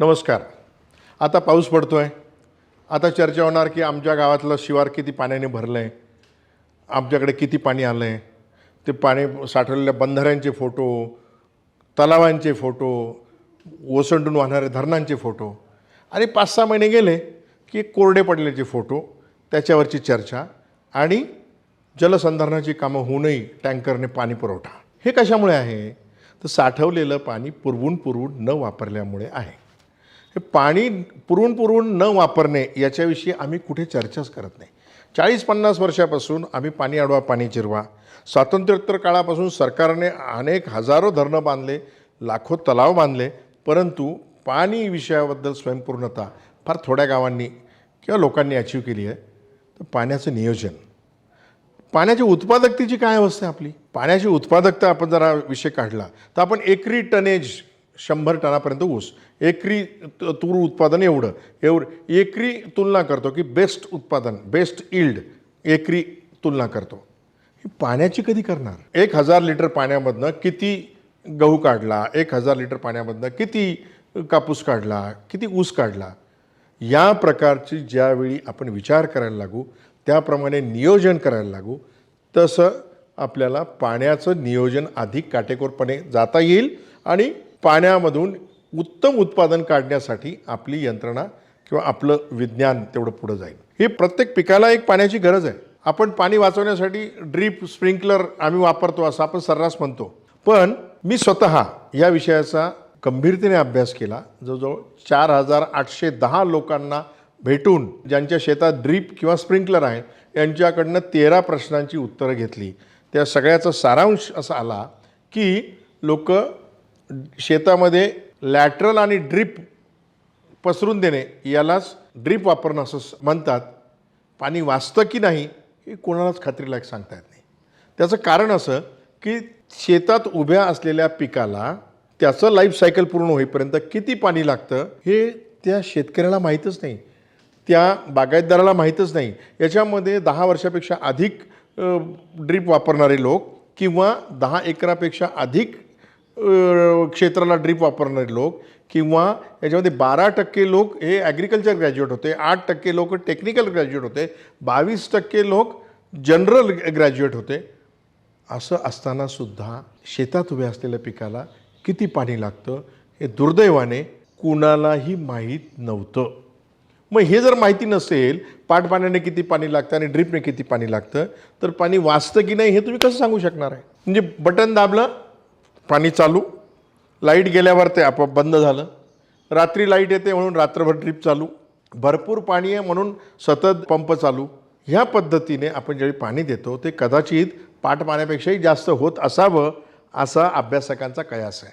नमस्कार. आता पाऊस पडतो आहे आता चर्चा होणार की आमच्या गावातलं शिवार किती पाण्याने भरलं आहे आमच्याकडे किती पाणी आलं आहे ते पाणी साठवलेल्या बंधाऱ्यांचे फोटो तलावांचे फोटो ओसंडून वाहणाऱ्या धरणांचे फोटो आणि पाच सहा महिने गेले की कोरडे पडल्याचे फोटो त्याच्यावरची चर्चा आणि जलसंधारणाची कामं होऊनही टँकरने पाणी पुरवठा. हे कशामुळे आहे? तर साठवलेलं पाणी पुरवून पुरवून न वापरल्यामुळे आहे. हे पाणी पुरवून पुरवून न वापरणे याच्याविषयी आम्ही कुठे चर्चाच करत नाही. चाळीस पन्नास वर्षापासून आम्ही पाणी अडवा पाणी चिरवा. स्वातंत्र्योत्तर काळापासून सरकारने अनेक हजारो धरणं बांधले लाखो तलाव बांधले परंतु पाणी विषयाबद्दल स्वयंपूर्णता फार थोड्या गावांनी किंवा लोकांनी अचीव केली आहे. तर पाण्याचं नियोजन. पाण्याची उत्पादकतेची काय अवस्था आहे आपली? पाण्याची उत्पादकता आपण जरा विषय काढला. तर आपण एकरी टनेज शंभर टनापर्यंत ऊस. एकरी त- तूर उत्पादन एवढं. एवढं. एकरी तुलना करतो की बेस्ट उत्पादन बेस्ट इल्ड एकरी तुलना करतो. ही पाण्याची कधी करणार? एक हजार लिटर पाण्यामधनं किती गहू काढला? एक हजार लिटर पाण्यामधनं किती कापूस काढला? किती ऊस काढला? या प्रकारची ज्यावेळी आपण विचार करायला लागू त्याप्रमाणे नियोजन करायला लागू तसं आपल्याला पाण्याचं नियोजन अधिक काटेकोरपणे जाता येईल आणि पाण्यामधून उत्तम उत्पादन काढण्यासाठी आपली यंत्रणा किंवा आपलं विज्ञान तेवढं पुढं जाईल. ही प्रत्येक पिकाला एक पाण्याची गरज आहे. आपण पाणी वाचवण्यासाठी ड्रीप स्प्रिंकलर आम्ही वापरतो असं आपण सर्रास म्हणतो. पण मी स्वतः या विषयाचा गंभीरतेने अभ्यास केला. जवळजवळ चार हजार आठशे दहा लोकांना भेटून ज्यांच्या शेतात ड्रीप किंवा स्प्रिंकलर आहे यांच्याकडनं तेरा प्रश्नांची उत्तरं घेतली. त्या सगळ्याचा सारांश असा आला की लोक शेतामध्ये लॅटरल आणि ड्रीप पसरून देणे यालाच ड्रीप वापरणं असं म्हणतात. पाणी वाचतं की नाही हे कोणालाच खात्रीलायक सांगता येत नाही. त्याचं कारण असं की शेतात उभ्या असलेल्या पिकाला त्याचं लाईफ सायकल पूर्ण होईपर्यंत किती पाणी लागतं हे त्या शेतकऱ्याला माहीतच नाही. त्या बागायतदाराला माहीतच नाही. याच्यामध्ये दहा वर्षापेक्षा अधिक ड्रीप वापरणारे लोक किंवा दहा एकरापेक्षा अधिक क्षेत्राला ड्रीप वापरणारे लोक किंवा याच्यामध्ये बारा टक्के लोक हे ॲग्रिकल्चर ग्रॅज्युएट होते आठ टक्के लोक टेक्निकल ग्रॅज्युएट होते बावीस टक्के लोक जनरल ग्रॅज्युएट होते. असं असतानासुद्धा शेतात उभ्या असलेल्या पिकाला किती पाणी लागतं हे दुर्दैवाने कुणालाही माहीत नव्हतं. मग हे जर माहिती नसेल पाटपाण्याने किती पाणी लागतं आणि ड्रिपने किती पाणी लागतं तर पाणी वाचतं की नाही हे तुम्ही कसं सांगू शकणार आहे? म्हणजे बटन दाबलं पाणी चालू. लाइट गेल्यावर ते आपोआप बंद झालं. रात्री लाइट येते म्हणून रात्रभर ड्रीप चालू. भरपूर पाणी आहे म्हणून सतत पंप चालू. ह्या पद्धतीने आपण ज्यावेळी पाणी देतो ते कदाचित पाट पाण्यापेक्षाही जास्त होत असावं असा अभ्यासकांचा कयास आहे.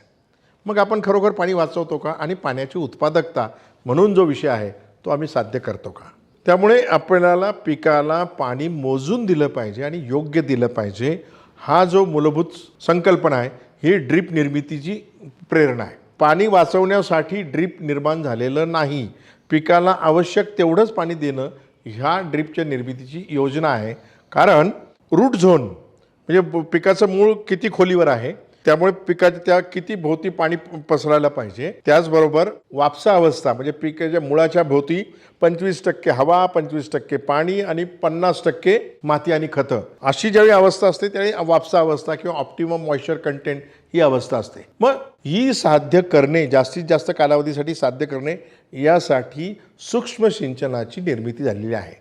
मग आपण खरोखर पाणी वाचवतो का आणि पाण्याची उत्पादकता म्हणून जो विषय आहे तो आम्ही साध्य करतो का? त्यामुळे आपल्याला पिकाला पाणी मोजून दिलं पाहिजे आणि योग्य दिलं पाहिजे. हा जो मूलभूत संकल्पना आहे ही ड्रीप निर्मितीची प्रेरणा आहे. पाणी वाचवण्यासाठी ड्रीप निर्माण झालेलं नाही. पिकाला आवश्यक तेवढंच पाणी देणं ह्या ड्रीपच्या निर्मितीची योजना आहे. कारण रूट झोन म्हणजे प- पिकाचं मूळ किती खोलीवर आहे? त्यामुळे पिकाच्या त्या किती भोवती पाणी पसरायला पाहिजे त्याचबरोबर वापसा अवस्था म्हणजे पिकाच्या मुळाच्या भोवती पंचवीस टक्के हवा पंचवीस टक्के पाणी आणि पन्नास टक्के माती आणि खतं. अशी ज्यावेळी अवस्था असते त्यावेळी वापसा अवस्था किंवा ऑप्टिमम मॉइश्चर कंटेंट ही अवस्था असते. मग ही साध्य करणे जास्तीत जास्त कालावधीसाठी साध्य करणे यासाठी सूक्ष्म सिंचनाची निर्मिती झालेली आहे.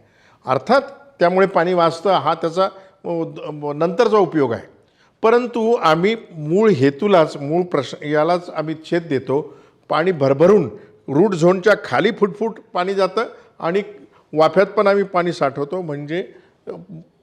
अर्थात त्यामुळे पाणी वाचतं हा त्याचा नंतरचा उपयोग आहे. परंतु आम्ही मूळ हेतूलाच मूळ प्रश्न यालाच आम्ही छेद देतो. पाणी भरभरून रूट झोनच्या खाली फुटफूट पाणी जातं आणि वाफ्यात पण आम्ही पाणी साठवतो. म्हणजे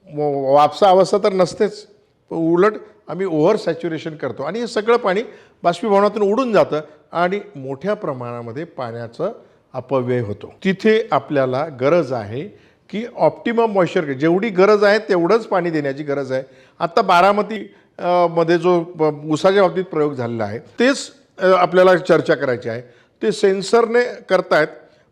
वापसा अवस्था तर नसतेच. उलट आम्ही ओव्हर सॅच्युरेशन करतो. आणि हे सगळं पाणी बाष्पीभवनातून उडून जातं आणि मोठ्या प्रमाणामध्ये पाण्याचं अपव्यय होतो. तिथे आपल्याला गरज आहे की ऑप्टिमम मॉइश्चर जेवढी गरज आहे तेवढंच पाणी देण्याची गरज आहे. आत्ता बारामती मध्ये जो ब- बाबतीत प्रयोग झालेला आहे तेच आपल्याला चर्चा करायची आहे. ते सेन्सरने करतायत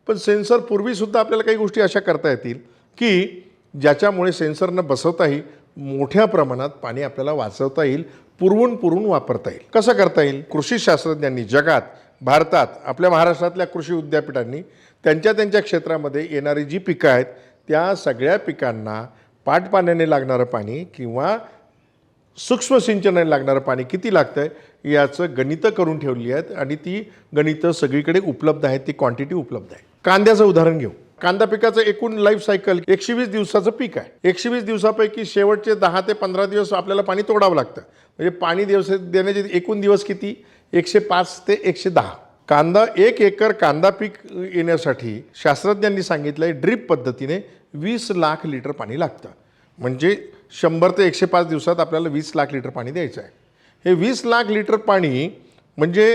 पण सेन्सर पूर्वीसुद्धा आपल्याला काही गोष्टी अशा करता येतील की ज्याच्यामुळे सेन्सरनं बसवताही मोठ्या प्रमाणात पाणी आपल्याला वाचवता येईल पुरवून पुरवून वापरता येईल. कसं करता येईल? कृषी शास्त्रज्ञांनी जगात भारतात आपल्या महाराष्ट्रातल्या कृषी विद्यापीठांनी त्यांच्या त्यांच्या क्षेत्रामध्ये येणारी जी पिकं आहेत त्या सगळ्या पिकांना पाटपाण्याने लागणारं पाणी किंवा सूक्ष्म सिंचनाने लागणारं पाणी किती लागतं आहे याचं गणितं करून ठेवली आहेत आणि ती गणितं सगळीकडे उपलब्ध आहेत ती क्वांटिटी उपलब्ध आहे. कांद्याचं उदाहरण घेऊ. कांदा पिकाचं एकूण लाईफ सायकल एकशे वीस दिवसाचं पीक आहे. एकशे वीस दिवसापैकी शेवटचे दहा ते पंधरा दिवस आपल्याला पाणी तोडावं लागतं. म्हणजे पाणी दिवस देण्याचे एकूण दिवस किती? एकशे पाच ते एकशे दहा. कांदा एक एकर कांदा पीक येण्यासाठी शास्त्रज्ञांनी सांगितलं आहे ड्रीप पद्धतीने वीस लाख लिटर पाणी लागतं. म्हणजे शंभर ते एकशे पाच दिवसात आपल्याला वीस लाख लिटर पाणी द्यायचं आहे. हे वीस लाख लिटर पाणी म्हणजे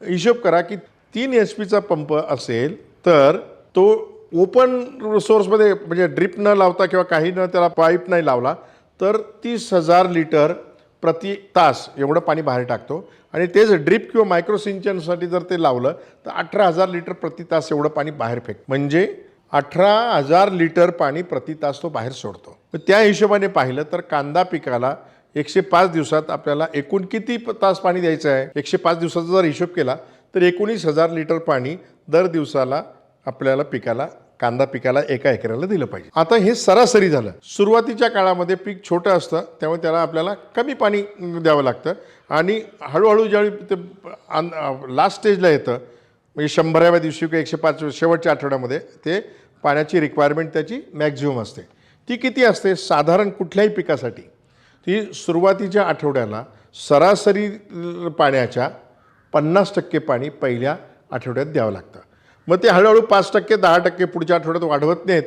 हिशोब करा की तीन एच पीचा पंप असेल तर तो ओपन सोर्समध्ये म्हणजे ड्रिप न लावता किंवा काही न त्याला पाईप नाही लावला तर तीस हजार लिटर प्रति तास एवढं पाणी बाहेर टाकतो. आणि तेच ड्रिप किंवा मायक्रो सिंचनसाठी जर ते लावलं तर अठरा हजार लिटर प्रति तास एवढं पाणी बाहेर फेक म्हणजे अठरा हजार लिटर पाणी प्रति तास तो बाहेर सोडतो. तर त्या हिशोबाने पाहिलं तर कांदा पिकाला एकशे पाच दिवसात आपल्याला एकूण किती तास पाणी द्यायचं आहे? एकशे पाच दिवसाचा जर हिशोब केला तर एकोणीस हजार लिटर पाणी दर दिवसाला आपल्याला पिकाला कांदा पिकाला एका एकराला दिलं पाहिजे. आता हे सरासरी झालं. सुरुवातीच्या काळामध्ये पीक छोटं असतं त्यामुळे त्याला आपल्याला कमी पाणी द्यावं लागतं. आणि हळूहळू ज्यावेळी ते लास्ट स्टेजला येतं म्हणजे शंभराव्या दिवशी किंवा एकशे पाच शेवटच्या आठवड्यामध्ये ते पाण्याची रिक्वायरमेंट त्याची मॅक्झिमम असते. ती किती असते? साधारण कुठल्याही पिकासाठी. ती सुरुवातीच्या आठवड्याला सरासरी पाण्याच्या पन्नास टक्के पाणी पहिल्या आठवड्यात द्यावं लागतं. मग ते हळूहळू पाच टक्के दहा टक्के पुढच्या आठवड्यात वाढवत नाहीत.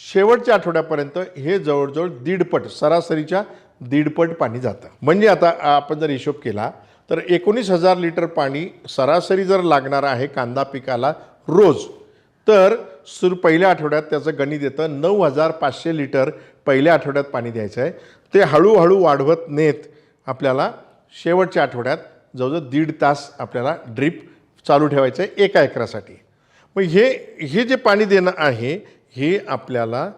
शेवटच्या आठवड्यापर्यंत हे जवळजवळ दीडपट सरासरीच्या दीडपट पाणी जातं. म्हणजे आता आपण जर हिशोब केला तर एकोणीस हजार लिटर पाणी सरासरी जर लागणार आहे कांदा पिकाला रोज तर सुरू पहिल्या आठवड्यात त्याचं गणित येतं. नऊ हजार पाचशे लिटर पहिल्या आठवड्यात पाणी द्यायचं आहे. ते हळूहळू वाढवत नेत आपल्याला शेवटच्या आठवड्यात जवळजवळ दीड तास आपल्याला ड्रीप चालू ठेवायचं आहे एका एकरासाठी. मग हे हे जे पाणी देणं आहे हे आपल्याला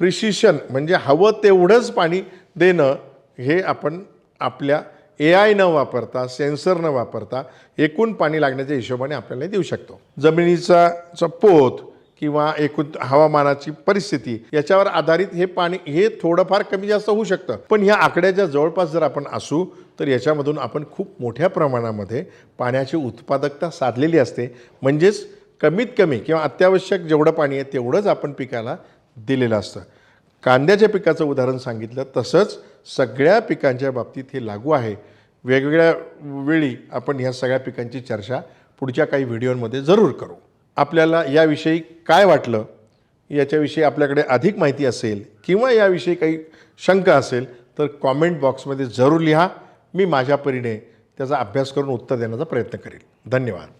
प्रिसिशन म्हणजे हवं तेवढंच पाणी देणं हे आपण आपल्या ए आय न वापरता सेन्सर न वापरता एकूण पाणी लागण्याच्या हिशोबाने आपल्याला देऊ शकतो. जमिनीचा पोत किंवा एकूण हवामानाची परिस्थिती याच्यावर आधारित हे पाणी हे थोडंफार कमी जास्त होऊ शकतं. पण ह्या आकड्याच्या जवळपास जर आपण असू तर याच्यामधून आपण खूप मोठ्या प्रमाणामध्ये पाण्याची उत्पादकता साधलेली असते. म्हणजेच कमीत कमी किंवा अत्यावश्यक जेवढं पाणी आहे तेवढंच आपण पिकाला दिलेलं असतं. कांद्याच्या पिकाचं उदाहरण सांगितलं तसंच सगळ्या पिकांच्या बाबतीत हे लागू आहे. वेगवेगळ्या वेळी आपण ह्या सगळ्या पिकांची चर्चा पुढच्या काही व्हिडिओमध्ये जरूर करू. आपल्याला याविषयी काय वाटलं? याच्याविषयी आपल्याकडे अधिक माहिती असेल किंवा याविषयी काही शंका असेल तर कॉमेंट बॉक्समध्ये जरूर लिहा. मी माझ्या परीने त्याचा अभ्यास करून उत्तर देण्याचा प्रयत्न करेल. धन्यवाद.